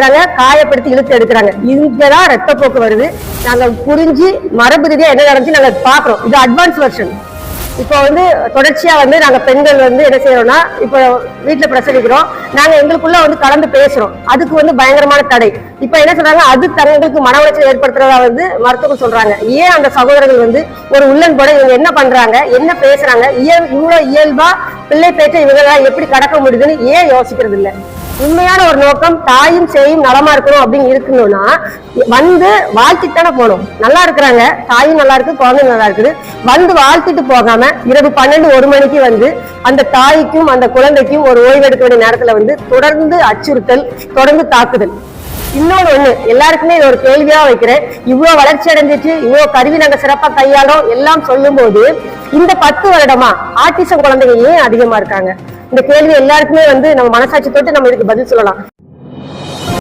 செய்யறாங்க காயப்படுத்தி இழுத்து எடுக்கிறாங்க. இங்கதான் ரத்தப்போக்கு வருது. நாங்க புரிஞ்சு மரபு ரீதியா என்ன நடந்துச்சு நாங்க பாக்குறோம். இது அட்வான்ஸ் வெர்ஷன் இப்போ வந்து தொடர்ச்சியா வந்து நாங்க பெண்கள் வந்து என்ன செய்யறோம்னா இப்போ வீட்டுல பிரசவிக்கிறோம். நாங்க எங்களுக்குள்ள வந்து கலந்து பேசுறோம். அதுக்கு வந்து பயங்கரமான தடை. இப்ப என்ன சொல்றாங்க? அது தங்களுக்கு மன உளைச்சல் ஏற்படுத்துறதா வந்து மருத்துவம் சொல்றாங்க. ஏன் அந்த சகோதரர்கள் வந்து ஒரு உள்ளன் போட இவங்க என்ன பண்றாங்க? என்ன பேசுறாங்க? இயல் இவ்வளவு இயல்பா பிள்ளை பேச்ச இவங்க எப்படி கடக்க முடியுதுன்னு ஏன் யோசிக்கிறது இல்லை உண்மையான ஒரு நோக்கம் தாயும் சேயும் நலமா இருக்கணும் அப்படின்னு இருக்கணும்னா வந்து வாழ்த்தித்தானே போகணும். நல்லா இருக்கிறாங்க தாயும் நல்லா இருக்கு குழந்தைங்க நல்லா இருக்குது. வந்து வாழ்த்திட்டு போகாம இரவு பன்னெண்டு ஒரு மணிக்கு வந்து அந்த தாய்க்கும் அந்த குழந்தைக்கும் ஒரு ஓய்வு எடுக்க வேண்டிய நேரத்துல வந்து தொடர்ந்து அச்சுறுத்தல் தொடர்ந்து தாக்குதல். இன்னொரு ஒண்ணு எல்லாருக்குமே இது ஒரு கேள்வியா வைக்கிறேன். இவ்வளவு வளர்ச்சி அடைஞ்சிச்சு இவ்வளவு கருவி நாங்க சிறப்பா கையாளோம் எல்லாம் சொல்லும்போது இந்த பத்து வருடமா ஆட்டிசம் குழந்தைங்க ஏன் அதிகமா இருக்காங்க? இந்த கேள்வி எல்லாருக்குமே வந்து நம்ம மனசாட்சி தொட்டு நம்ம இதுக்கு பதில் சொல்லலாம்.